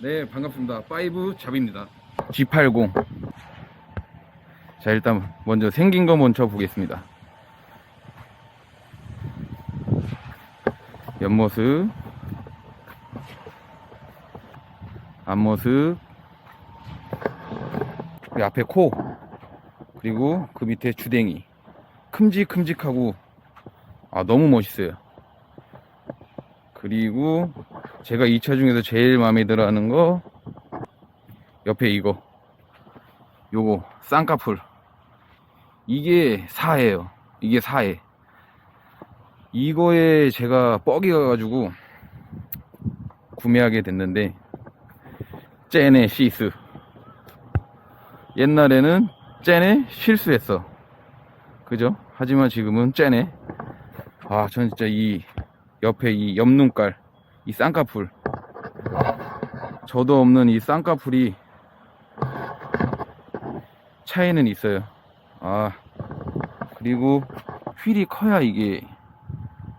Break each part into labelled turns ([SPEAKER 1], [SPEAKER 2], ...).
[SPEAKER 1] 네 반갑습니다. 5 잡입니다. G80 자 일단 먼저 생긴 거 먼저 보겠습니다. 옆모습. 앞모습. 그 앞에 코. 그리고 그 밑에 주댕이. 큼직큼직하고. 아 너무 멋있어요. 그리고 제가 이 차 중에서 제일 마음에 들어 하는 거 옆에 이거. 요거 쌍꺼풀. 이게 사예요. 이게 사예. 이거에 제가 뻑이 가가지고 구매하게 됐는데 쟤네 시스. 옛날에는 쟤네 실수했어. 그죠? 하지만 지금은 쟤네 아 전 진짜 이 옆에 이 옆눈깔 이 쌍꺼풀. 저도 없는 이 쌍꺼풀이 차에는 있어요. 아 그리고 휠이 커야 이게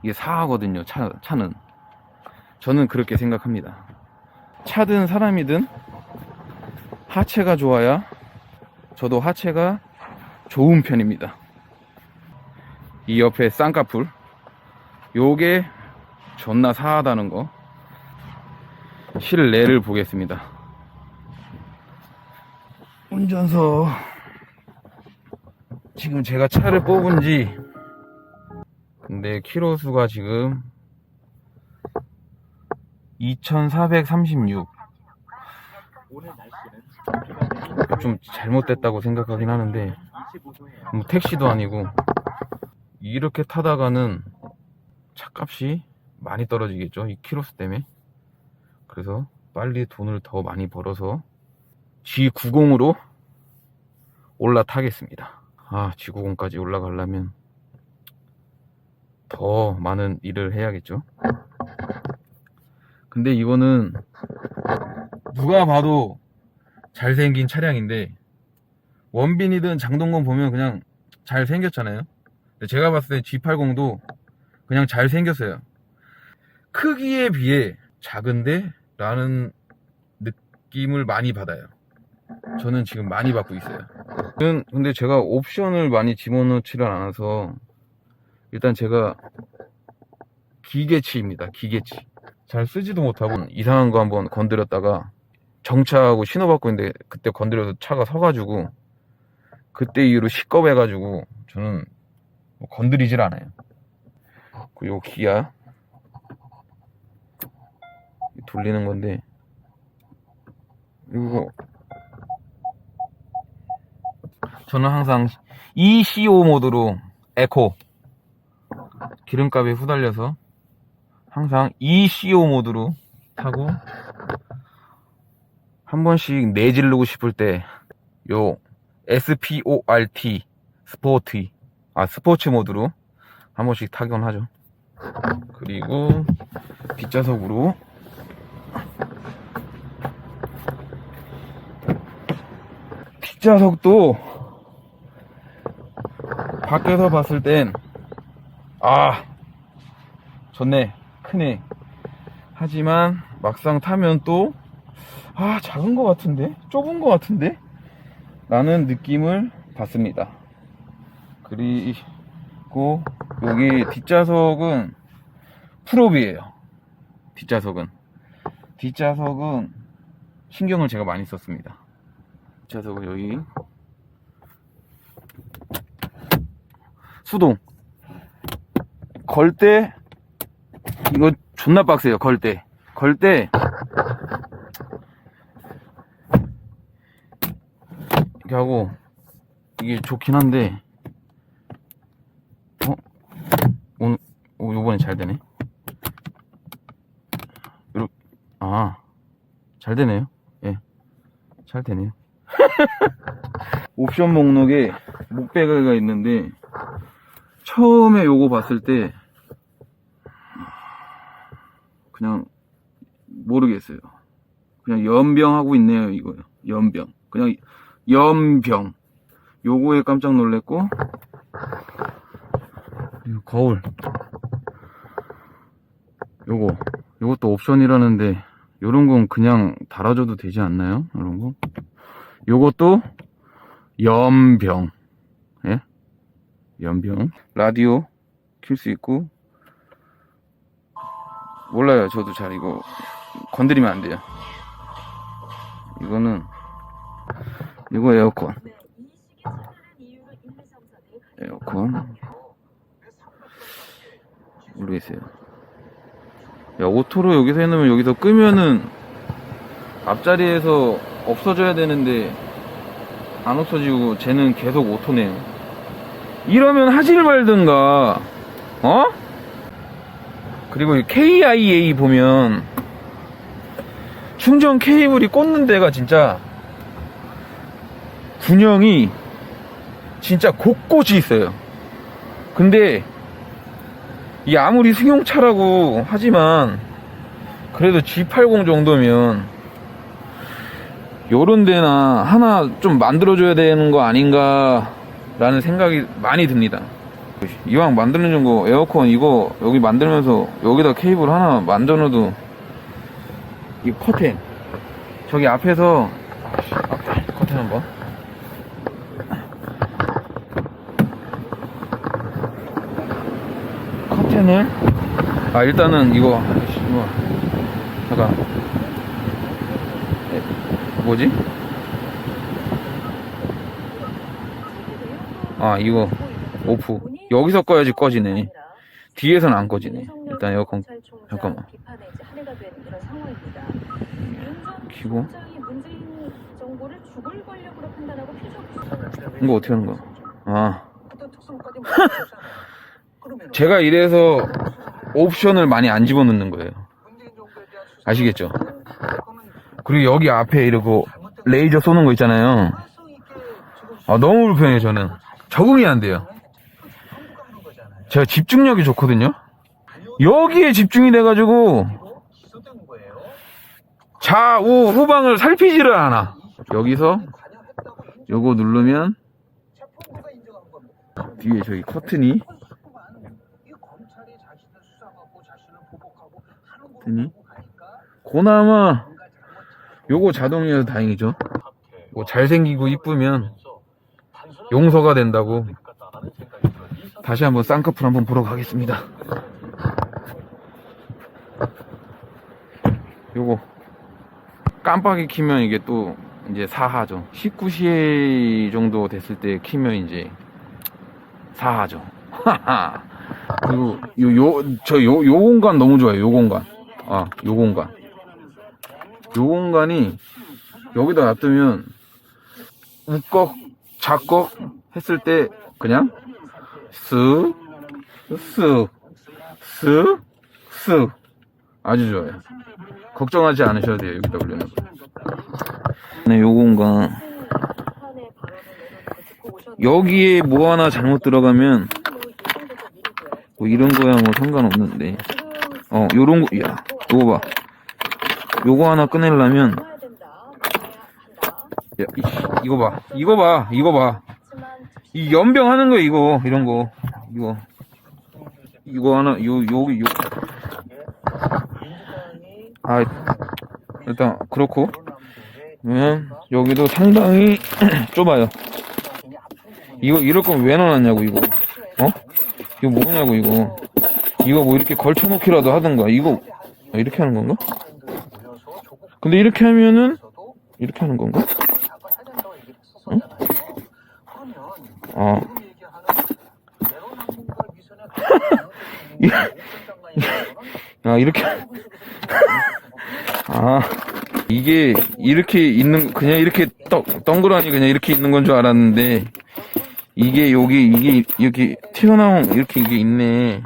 [SPEAKER 1] 이게 사하거든요 차, 차는. 저는 그렇게 생각합니다. 차든 사람이든 하체가 좋아야 저도 하체가 좋은 편입니다. 이 옆에 쌍꺼풀 요게 존나 사하다는 거 실내를 보겠습니다. 운전석. 지금 제가 차를 뽑은 지 근데 키로수가 지금 2436
[SPEAKER 2] 오늘 날씨는
[SPEAKER 1] 좀 잘못됐다고 생각하긴 하는데
[SPEAKER 2] 25도예요.
[SPEAKER 1] 뭐 택시도 아니고 이렇게 타다가는 차값이 많이 떨어지겠죠? 이 키로수 때문에 그래서 빨리 돈을 더 많이 벌어서 G90으로 올라타겠습니다. 아 G90까지 올라가려면 더 많은 일을 해야겠죠? 근데 이거는 누가 봐도 잘생긴 차량인데 원빈이든 장동건 보면 그냥 잘생겼잖아요. 제가 봤을 때 G80도 그냥 잘생겼어요. 크기에 비해 작은데 라는 느낌을 많이 받아요. 저는 지금 많이 받고 있어요. 근데 제가 옵션을 많이 집어넣지를 않아서 일단 제가 기계치입니다. 기계치. 잘 쓰지도 못하고 이상한 거 한번 건드렸다가 정차하고 신호 받고 있는데 그때 건드려서 차가 서가지고 그때 이후로 시겁해가지고 저는 뭐 건드리질 않아요. 그리고 요 기아 돌리는 건데. 이거. 저는 항상 ECO 모드로 에코 기름값에 후달려서 항상 ECO 모드로 타고 한 번씩 내지르고 싶을 때 요 SPORT 스포트 아 스포츠 모드로 한 번씩 타곤 하죠. 그리고 뒷좌석으로 뒷좌석도 밖에서 봤을 땐 아 좋네 크네. 하지만 막상 타면 또 아 작은 것 같은데? 좁은 것 같은데? 라는 느낌을 받습니다. 그리고 여기 뒷좌석은 풀업이에요. 뒷좌석은. 뒷좌석은 신경을 제가 많이 썼습니다 뒷좌석은 여기. 수동. 걸 때 이거 존나 빡세요 걸 때. 걸 때. 이렇게 하고 이게 좋긴 한데. 어? 오늘 오, 요번에 잘 되네. 요렇게 아잘 되네요. 예 잘 되네요 옵션 목록에 목베개가 있는데 처음에 요거 봤을 때 그냥 모르겠어요. 그냥 연병하고 있네요, 이거요. 연병. 그냥 연병. 요거에 깜짝 놀랐고 거울. 요거. 요것도 옵션이라는데 요런 건 그냥 달아줘도 되지 않나요? 이런 거. 요것도 연병. 예? 연병. 라디오 킬 수 있고. 몰라요. 저도 잘 이거 건드리면 안 돼요. 이거는 이거 에어컨.
[SPEAKER 3] 네, 이 시기 차단한 이유로 1, 2, 3, 4대
[SPEAKER 1] 에어컨. 모르겠어요. 야, 오토로 여기서 해놓으면 여기서 끄면은 앞자리에서 없어져야 되는데 안 없어지고 쟤는 계속 오토네요. 이러면 하질 말든가, 어? 그리고 이 KIA 보면 충전 케이블이 꽂는 데가 진짜 군형이 진짜 곳곳이 있어요. 근데 이 아무리 승용차라고 하지만 그래도 G80 정도면 요런 데나 하나 좀 만들어줘야 되는 거 아닌가 라는 생각이 많이 듭니다. 이왕 만드는 거 에어컨 이거 여기 만들면서 여기다 케이블 하나 만들어놔도 이 커튼 저기 앞에서 앞에 커튼 한번 커튼을 아 일단은 이거 이거 잠깐 에, 뭐지? 아 이거 오프 여기서 꺼야지 꺼지네 뒤에서는 안 꺼지네 일단 에어컨 잠깐만. 키고. 이거 어떻게 하는 거야? 아 제가 이래서 옵션을 많이 안 집어넣는 거예요 아시겠죠? 그리고 여기 앞에 이러고 레이저 쏘는 거 있잖아요. 아 너무 불편해요 저는. 적응이 안 돼요. 제가 집중력이 좋거든요. 여기에 집중이 돼가지고 좌우 후방을 살피지를 않아. 여기서 요거 누르면 뒤에 저기 커튼이 커튼이 고나마 요거 자동이어서 다행이죠. 뭐 잘생기고 이쁘면 용서가 된다고. 다시 한번 쌍꺼풀 한번 보러 가겠습니다. 요거 깜빡이 키면 이게 또 이제 4하죠. 19시 정도 됐을 때 키면 이제 4하죠. 그리고 요 요저요요 공간 너무 좋아요. 요 공간. 아요 공간 요 공간이 여기다 놔두면 우꺽 작꺽 했을 때 그냥 쓱 쓱 쓱 쓱 아주 좋아요. 걱정하지 않으셔도 돼요 여기다 올려놓고. 네, 요 공간. 여기에 뭐 하나 잘못 들어가면 뭐 이런 거야 뭐 상관없는데. 어 요런 거 야, 요거 봐 요거 하나 꺼내려면 야, 이, 이거 봐 이거 봐 이거 봐 이 연병 하는 거야 이거 이런 거 이거 이거 하나 요 여기 요 아, 일단 그렇고 그러면 여기도 상당히 좁아요. 이거 이럴 거면 왜 넣어놨냐고 이거. 어? 이거 뭐냐고 이거. 이거 뭐 이렇게 걸쳐놓기라도 하든가. 이거 아, 이렇게 하는 건가? 근데 이렇게 하면은 이렇게 하는 건가? 응? 아. 아 이렇게 아 이게 이렇게 있는 그냥 이렇게 떠, 덩그러니 그냥 이렇게 있는 건 줄 알았는데 이게 여기 이게 이렇게 튀어나온 이렇게 이게 있네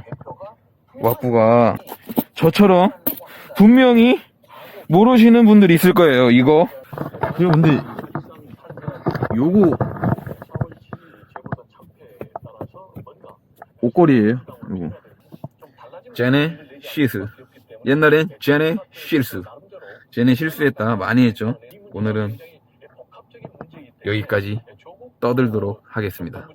[SPEAKER 1] 왁구가 저처럼 분명히 모르시는 분들이 있을 거예요 이거.
[SPEAKER 4] 이거 근데
[SPEAKER 1] 요거 옷걸이에요 요거. 제네 시스. 옛날엔 제네 실수 제네 실수했다 많이 했죠. 오늘은 여기까지 떠들도록 하겠습니다